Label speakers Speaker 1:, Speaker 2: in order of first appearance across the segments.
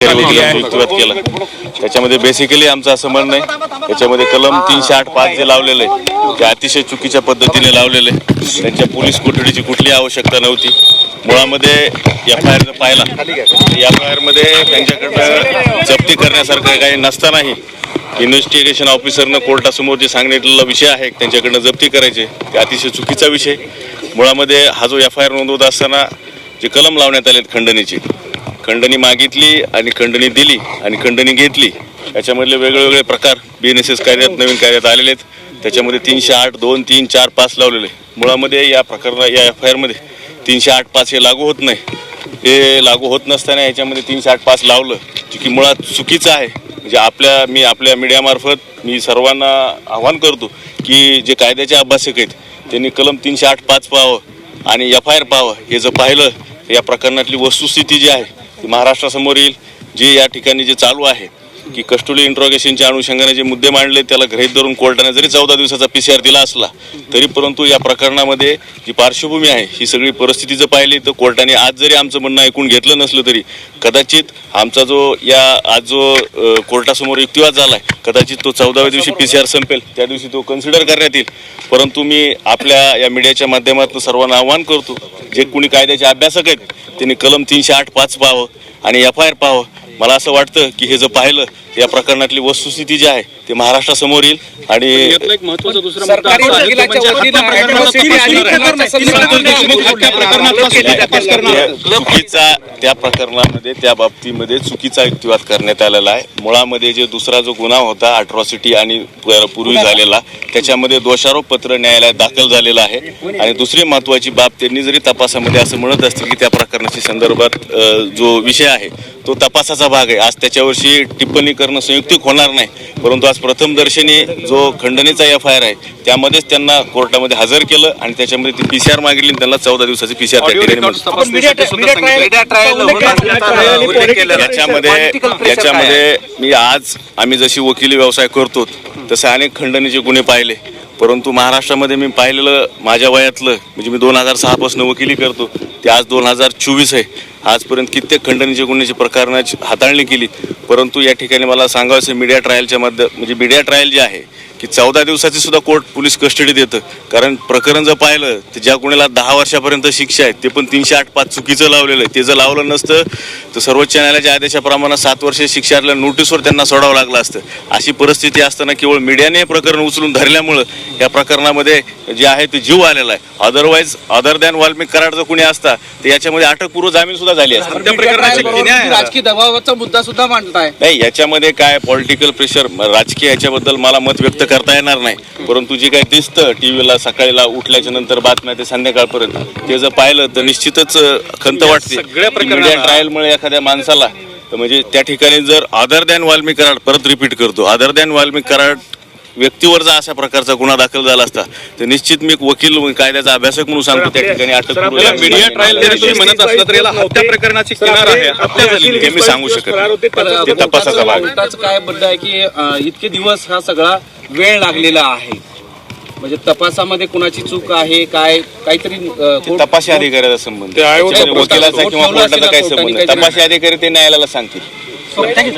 Speaker 1: वकिलांनी युक्तिवाद केला. त्याच्यामध्ये बेसिकली आमचं असं म्हणणं आहे त्याच्यामध्ये कलम तीनशे आठ पाच जे लावलेलं आहे ते अतिशय चुकीच्या पद्धतीने लावलेलं आहे. त्यांच्या पोलीस कोठडीची कुठलीही आवश्यकता नव्हती. मुळामध्ये एफ आय आर पाहिला. एफ आय आरमध्ये त्यांच्याकडनं जप्ती करण्यासारखं काही नसतानाही इन्व्हेस्टिगेशन ऑफिसरनं कोर्टासमोर जे सांगितलेला विषय आहे त्यांच्याकडनं जप्ती करायचे ते अतिशय चुकीचा विषय मुळामध्ये हा जो एफ आय आर नोंदवत असताना जे कलम लावण्यात आले खंडणीची खंडणी मागितली आणि खंडणी दिली आणि खंडणी घेतली. याच्यामधले वेगवेगळे प्रकार बी एन एस एस कायद्यात नवीन कार्यात आलेले आहेत. त्याच्यामध्ये तीनशे आठ दोन तीन चार पाच लावलेले. मुळामध्ये या प्रकरणा या एफ आय आरमध्ये तीनशे आठ पाच हे लागू होत नाही. हे लागू होत नसताना याच्यामध्ये तीनशे आठ पाच लावलं जे की मुळात चुकीचं आहे. म्हणजे आपल्या मी आपल्या मीडियामार्फत मी सर्वांना आव्हान करतो की जे कायद्याचे अभ्यासक आहेत त्यांनी कलम तीनशे आठ पाच पाहावं आणि एफ आय आर पाहावं. हे जर पाहिलं या प्रकरणातली वस्तुस्थिती जी आहे ती महाराष्ट्रासमोर येईल जे या ठिकाणी जे चालू आहे की कस्टोडी इंट्रॉगेशनच्या अनुषंगाने जे मुद्दे मांडले त्याला गृहीत धरून कोर्टाने जरी चौदा दिवसाचा पी सी आर दिला असला तरी परंतु या प्रकरणामध्ये जी पार्श्वभूमी आहे ही सगळी परिस्थिती जर पाहिली तर कोर्टाने आज जरी आमचं म्हणणं ऐकून घेतलं नसलं तरी कदाचित आमचा जो या आज जो कोर्टासमोर युक्तिवाद झाला आहे कदाचित तो चौदाव्या दिवशी पी सी आर संपेल त्या दिवशी तो कन्सिडर करण्यात येईल. परंतु मी आपल्या या मीडियाच्या माध्यमातून सर्वांना आव्हान करतो जे कुणी कायद्याचे अभ्यासक आहेत त्यांनी कलम तीनशे आठ पाच पाहावं आणि एफ आय आर पाहावं मला असं वाटतं की हे जर पाहिलं या प्रकरणातली वस्तुस्थिती जी आहे ते महाराष्ट्रासमोर येईल आणि
Speaker 2: यातला एक महत्त्वाचा दुसरा
Speaker 3: सरकारी
Speaker 2: मुद्दा असा आहे की
Speaker 3: वकिलाच्या
Speaker 2: म्हणजे हत्या हत्या तपास करणार आहे.
Speaker 1: चुकीचा त्या प्रकरणामध्ये त्या बाबतीमध्ये चुकीचा युक्तिवाद करण्यात आलेला आहे. मुळामध्ये जे दुसरा जो गुन्हा होता अट्रॉसिटी आणि प- पूर्वी झालेला त्याच्यामध्ये दोषारोप पत्र न्यायालयात दाखल झालेलं आहे. आणि दुसरी महत्वाची बाब त्यांनी जरी तपासामध्ये असं म्हणत असतील की त्या प्रकरणाच्या संदर्भात अ, जो विषय आहे तो तपासाचा भाग आहे. आज त्याच्यावरची टिप्पणी करणं संयुक्तिक होणार नाही. परंतु आज प्रथम दर्शनी जो खंडणीचा एफ आय आर आहे त्यामध्येच त्यांना कोर्टामध्ये हजर केलं आणि त्याच्यामध्ये ती पीसीआर मागितली आणि त्यांना चौदा दिवसाची
Speaker 2: उल्लेख केलेला आहे.
Speaker 1: याच्यामध्ये याच्यामध्ये मी आज आम्ही जशी वकिली व्यवसाय करतो तसे अनेक खंडणीचे गुन्हे पाहिले. परंतु महाराष्ट्रामध्ये मी पाहिलेलं माझ्या वयातलं म्हणजे मी दोन हजार सहापासून वकिली करतो ते आज दोन हजार चोवीस आहे. आजपर्यंत कित्येक खंडणीचे गुन्ह्याची प्रकरणाची हाताळणी केली. परंतु या ठिकाणी मला सांगायचं मीडिया ट्रायलच्या मध्ये म्हणजे मीडिया ट्रायल जे आहे की चौदा दिवसाची सुद्धा कोर्ट पोलीस कस्टडी देतं. कारण प्रकरण जर पाहिलं तर ज्या गुन्ह्याला दहा वर्षापर्यंत शिक्षा आहे ते पण तीनशे आठ पाच चुकीचं लावलेलं आहे. ते जर लावलं नसतं तर सर्वोच्च न्यायालयाच्या आदेशाप्रमाणे सात वर्ष शिक्षा असल्या नोटीसवर त्यांना सोडावं लागलं असतं. अशी परिस्थिती असताना केवळ मीडियाने हे प्रकरण उचलून धरल्यामुळं या प्रकरणामध्ये जे आहे ते जीव आलेला आहे. Otherwise other than Valmik Karad जर कुणी असता तर याच्यामध्ये अटकपूर्व जामीन सुद्धा झाली?
Speaker 3: राजकीय दबावाचा मुद्दा सुद्धा मांडताय.
Speaker 1: नाही याच्यामध्ये काय पॉलिटिकल प्रेशर राजकीय याच्याबद्दल मला मत व्यक्त करता येणार नाही. परंतु जे काही दिसतं टी व्हीला सकाळीला उठल्याच्या नंतर बातम्या ते संध्याकाळपर्यंत ते जर पाहिलं तर निश्चितच खंत वाटते.
Speaker 2: सगळ्या
Speaker 1: ट्रायलमुळे एखाद्या माणसाला तर म्हणजे त्या ठिकाणी जर अदर दॅन वाल्मिक कराड परत रिपीट करतो अदर दॅन वाल्मिक कराड व्यक्तीवर जर अशा प्रकारचा गुन्हा दाखल झाला असता तर निश्चित मी एक वकील कायद्याचा अभ्यासक म्हणून सांगतो त्या ठिकाणी जामीन
Speaker 2: मीडिया. ट्रायल म्हणत असला तरी याला हत्या प्रकरणाची किनार आहे. हत्या झालेली
Speaker 1: हे मी सांगू शकत तपासाचा भाग.
Speaker 3: काय मुद्दा आहे की इतके दिवस हा सगळा वेळ लागलेला आहे. म्हणजे तपासामध्ये कुणाची चूक आहे काय काहीतरी
Speaker 1: तपासी अधिकाऱ्याचा संबंध वकिलाचा किंवा कोर्टाचा संबंध. तपासी अधिकारी ते न्यायालयाला सांगतील.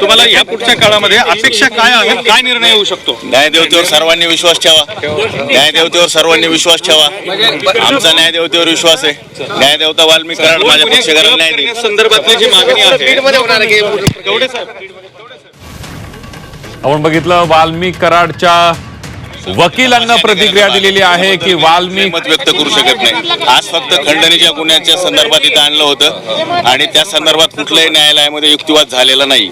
Speaker 2: तुम्हाला या पुढच्या काळामध्ये अपेक्षा काय आहे? काय निर्णय होऊ शकतो?
Speaker 1: न्यायदेवतेवर सर्वांनी विश्वास ठेवा. न्यायदेवतेवर सर्वांनी विश्वास ठेवा. आमचा न्यायदेवतेवर विश्वास आहे. न्यायदेवता वाल्मिक कराड माझ्या पक्षकाराला न्याय
Speaker 2: संदर्भातली जी मागणी आहे गवडे साहेब
Speaker 4: आपण बघितलं वाल्मिक कराडच्या वकिलांना प्रतिक्रिया दिलेली आहे की
Speaker 1: मी
Speaker 4: वाल्मिक
Speaker 1: मत व्यक्त करू शकत नाही. आज फक्त खंडणीच्या गुन्ह्याच्या संदर्भात इथं आणलं होतं आणि त्या संदर्भात कुठल्याही न्यायालयामध्ये युक्तिवाद झालेला नाही.